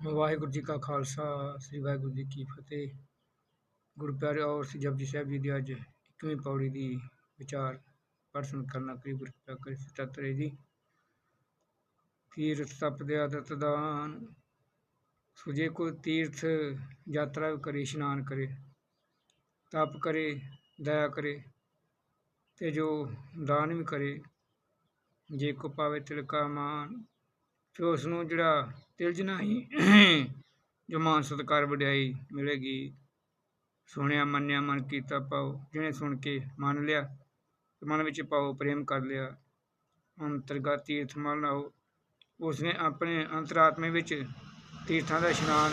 ਵਾਹਿਗੁਰੂ ਜੀ ਕਾ ਖਾਲਸਾ, ਸ੍ਰੀ ਵਾਹਿਗੁਰੂ ਜੀ ਕੀ ਫਤਿਹ। ਗੁਰੂ ਪਿਆਰੇ, ਔਰ ਸ੍ਰੀ ਜਪਜੀ ਸਾਹਿਬ ਜੀ ਦੀ ਅੱਜ 21ਵੀਂ ਪੌੜੀ ਦੀ ਵਿਚਾਰ ਪੜ੍ਹਨ ਕਰਨਾ ਕਰੀ, ਗੁਰੂ ਕਿਰਪਾ ਕਰੇ ਸਤਤਰੇ ਜੀ। ਤੀਰਥ ਤਪ ਦੇ ਆਦਤ ਦਾਨ, ਸੋ ਜੇ ਕੋਈ ਤੀਰਥ ਯਾਤਰਾ ਕਰੇ, ਇਸ਼ਨਾਨ ਕਰੇ, ਤਪ ਕਰੇ, ਦਇਆ ਕਰੇ, ਤੇ ਜੋ ਦਾਨ ਵੀ ਕਰੇ, ਜੇ ਕੋ ਪਾਵੇ ਤਿਲਕਾ ਮਾਨ ਫਿਰ ਉਸ ਨੂੰ ਜਿਹੜਾ ਤਿਲਜ ਹੀ ਜੋ ਮਾਨ ਸਤਿਕਾਰ ਵਡਿਆਈ ਮਿਲੇਗੀ ਸੁਣਿਆ ਮੰਨਿਆ ਮਨ ਕੀਤਾ ਪਾਓ, ਜਿਹਨੇ ਸੁਣ ਕੇ ਮੰਨ ਲਿਆ, ਤੇ ਮਨ ਵਿੱਚ ਪਾਓ, ਪ੍ਰੇਮ ਕਰ ਲਿਆ, ਅੰਤਰਗਤ ਤੀਰਥ ਮਲ ਲਾਓ ਉਸਨੇ ਆਪਣੇ ਅੰਤਰਾਤਮੇ ਵਿੱਚ ਤੀਰਥਾਂ ਦਾ ਇਸ਼ਨਾਨ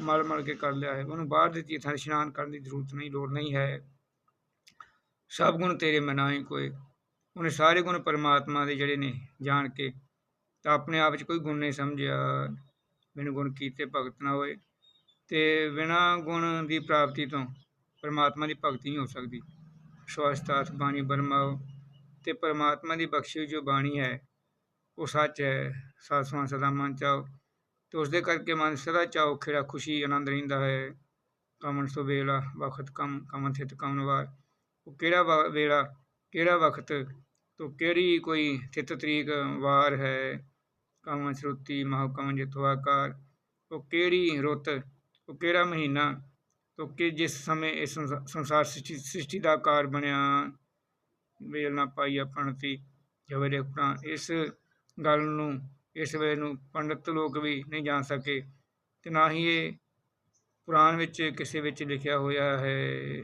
ਮਲ ਮਲ ਕੇ ਕਰ ਲਿਆ ਹੈ। ਉਹਨੂੰ ਬਾਹਰ ਦੇ ਤੀਰਥਾਂ ਦਾ ਇਸ਼ਨਾਨ ਕਰਨ ਦੀ ਜ਼ਰੂਰਤ ਨਹੀਂ, ਲੋੜ ਨਹੀਂ ਹੈ। ਸਭ ਗੁਣ ਤੇਰੇ ਮਨਾਈ ਕੋਈ ਉਹਨੇ ਸਾਰੇ ਗੁਣ ਪਰਮਾਤਮਾ ਦੇ ਜਿਹੜੇ ਨੇ ਜਾਣ ਕੇ ਤਾਂ ਆਪਣੇ ਆਪ 'ਚ ਕੋਈ ਗੁਣ ਨਹੀਂ ਸਮਝਿਆ। ਮੈਨੂੰ ਗੁਣ ਕੀਤੇ ਭਗਤ ਨਾ ਹੋਏ। ਤੇ ਬਿਨਾਂ ਗੁਣ ਦੀ ਪ੍ਰਾਪਤੀ ਤੋਂ ਪਰਮਾਤਮਾ ਦੀ ਭਗਤੀ ਨਹੀਂ ਹੋ ਸਕਦੀ। ਸਵਸਤਾਤ ਬਾਣੀ ਬਰਮਾਓ ਤੇ ਪਰਮਾਤਮਾ ਦੀ ਬਖਸ਼ੀ ਜੋ ਬਾਣੀ ਹੈ, ਉਹ ਸੱਚ ਹੈ। ਸਾਸਵਾਂ ਸਦਾ ਮਨ ਚਾਓ। ਤੇ ਉਸ ਦੇ ਕਰਕੇ ਮਨ ਸਦਾ ਚਾਓ, ਖੇੜਾ ਖੁਸ਼ੀ ਆਨੰਦ ਰਹਿੰਦਾ ਹੈ। ਕਮਨ ਸੋ ਵੇਲਾ, ਵਖਤ ਕਮ ਕਮਨ ਥਿਤ ਕਮਨਵਾਰ ਉਹ ਕਿਹੜਾ ਵੇਲਾ, ਕਿਹੜਾ ਵਕਤ ਤੋਂ ਕਿਹੜੀ ਕੋਈ ਥਿਤ ਤਰੀਕ ਵਾਰ ਹੈ? ਕਮਨ ਸ਼ਰੂਤੀ ਮਹਾ ਕਮਨ ਜਿਤਵਾਕਾਰ ਉਹ ਕਿਹੜੀ ਰੁੱਤ, ਉਹ ਕਿਹੜਾ ਮਹੀਨਾ, ਤੋ ਕਿ ਜਿਸ ਸਮੇਂ ਇਸ ਸੰਸਾਰ ਸ੍ਰਿਸ਼ਟੀ ਦਾ ਆਕਾਰ ਬਣਿਆ, ਵੇਲ ਨਾ ਪਾਈ ਆਪਣਤੀ ਜਵਰੇ ਪ੍ਰਾਣ ਇਸ ਗੱਲ ਨੂੰ, ਇਸ ਵੇਲੇ ਨੂੰ ਪੰਡਤ ਲੋਕ ਵੀ ਨਹੀਂ ਜਾਣ ਸਕੇ। ਤੇ ਨਾ ਹੀ ਇਹ ਪੁਰਾਣ ਵਿੱਚ ਕਿਸੇ ਵਿੱਚ ਲਿਖਿਆ ਹੋਇਆ ਹੈ।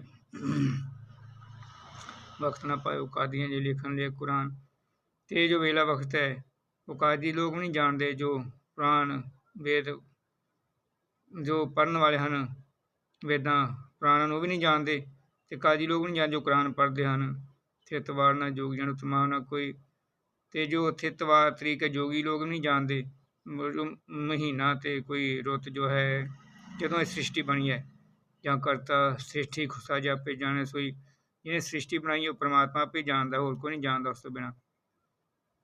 ਵਕਤ ਨਾ ਪਾਇਓ ਕਾਦੀਆਂ ਜੇ ਲਿਖਣ ਲਈ ਕੁਰਾਨ। ਤੇ ਜੋ ਵੇਲਾ ਵਕਤ ਹੈ ਉਹ ਕਾਦੀ ਲੋਕ ਨਹੀਂ ਜਾਣਦੇ ਜੋ ਪੁਰਾਣ ਵੇਦ, ਜੋ ਪੜਨ ਵਾਲੇ ਹਨ, ਵੇਦਾਂ ਪੁਰਾਣਾਂ ਨੂੰ ਉਹ ਵੀ ਨਹੀਂ ਜਾਣਦੇ ਤੇ ਕਾਜ਼ੀ ਲੋਕ ਨਹੀਂ ਜਾਣਦੇ ਜੋ ਕੁਰਾਨ ਪੜ੍ਹਦੇ ਹਨ। ਥਿਤਵਾਰ ਨਾ ਜੋਗ ਜਨ ਉਤਮਾ ਨਾਲ ਕੋਈ ਤੇ ਜੋ ਉੱਥੇ ਥਿਤਵਾਰ ਤਰੀਕੇ ਜੋਗੀ ਲੋਕ ਨਹੀਂ ਜਾਣਦੇ ਜੋ ਮਹੀਨਾ ਤੇ ਕੋਈ ਰੁੱਤ ਜੋ ਹੈ, ਜਦੋਂ ਇਹ ਸ੍ਰਿਸ਼ਟੀ ਬਣੀ ਹੈ ਜਾਂ ਕਰਤਾ ਸ੍ਰਿਸ਼ਟੀ ਖੁਸਾ ਜਾਪੇ ਜਾਣੇ ਸੋਈ, ਜਿਹਨੇ ਸ੍ਰਿਸ਼ਟੀ ਬਣਾਈ ਉਹ ਪ੍ਰਮਾਤਮਾ ਆਪੇ ਜਾਣਦਾ, ਹੋਰ ਕੋਈ ਨਹੀਂ ਜਾਣਦਾ ਉਸ ਤੋਂ ਬਿਨਾ।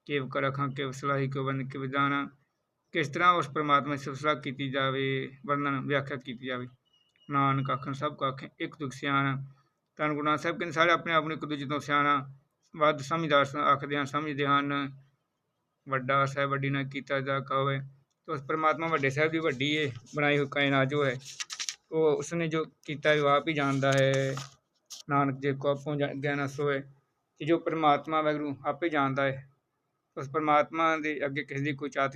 ਕੇਵ ਕਰ ਅਖਾਂ ਕੇ ਸਲਾਹੀ ਕੋ ਬੰਦ ਕੇ ਜਾਣਾ? ਕਿਸ ਤਰ੍ਹਾਂ ਉਸ ਪ੍ਰਮਾਤਮਾ ਦੀ ਸਿਫਤਸਲਾਹ ਕੀਤੀ ਜਾਵੇ, ਵਰਣਨ, ਵਿਆਖਿਆ ਕੀਤੀ ਜਾਵੇ? ਨਾਨਕ ਆਖਣ, ਸਭ ਕੋ ਆਖੇ, ਇੱਕ ਦੁਖ ਸਿਆਣਾ। ਧੰਨ ਗੁਰੂ ਨਾਨਕ ਸਾਹਿਬ ਕਹਿੰਦੇ, ਸਾਰੇ ਆਪਣੇ ਆਪ ਨੂੰ ਇੱਕ ਦੂਜੇ ਤੋਂ ਸਿਆਣਾ, ਵੱਧ ਸਮਝਦਾਰ ਆਖਦੇ ਹਨ, ਸਮਝਦੇ ਹਨ। ਵੱਡਾ ਸਾਹਿਬ ਵੱਡੀ ਨਾ ਕੀਤਾ ਜਾ ਕਹਵੇ ਤੋ ਉਸ ਪ੍ਰਮਾਤਮਾ ਵੱਡੇ ਸਾਹਿਬ ਦੀ ਵੱਡੀ ਹੈ ਬਣਾਈ ਹੋਈ ਕਾਇਨਾਤ ਜੋ ਹੈ, ਉਹ ਉਸਨੇ ਜੋ ਕੀਤਾ ਉਹ ਆਪ ਹੀ ਜਾਣਦਾ ਹੈ। ਨਾਨਕ ਜੇ ਕੋ ਆਪੋ ਗਿਆਨ ਸੋਏ ਕਿ ਜੋ ਪਰਮਾਤਮਾ ਵੈਗਰੂ ਆਪੇ ਜਾਣਦਾ ਹੈ। ਉਸ ਪਰਮਾਤਮਾ ਦੇ ਅੱਗੇ ਕਿਸੇ ਦੀ ਕੋਈ ਚਾਤ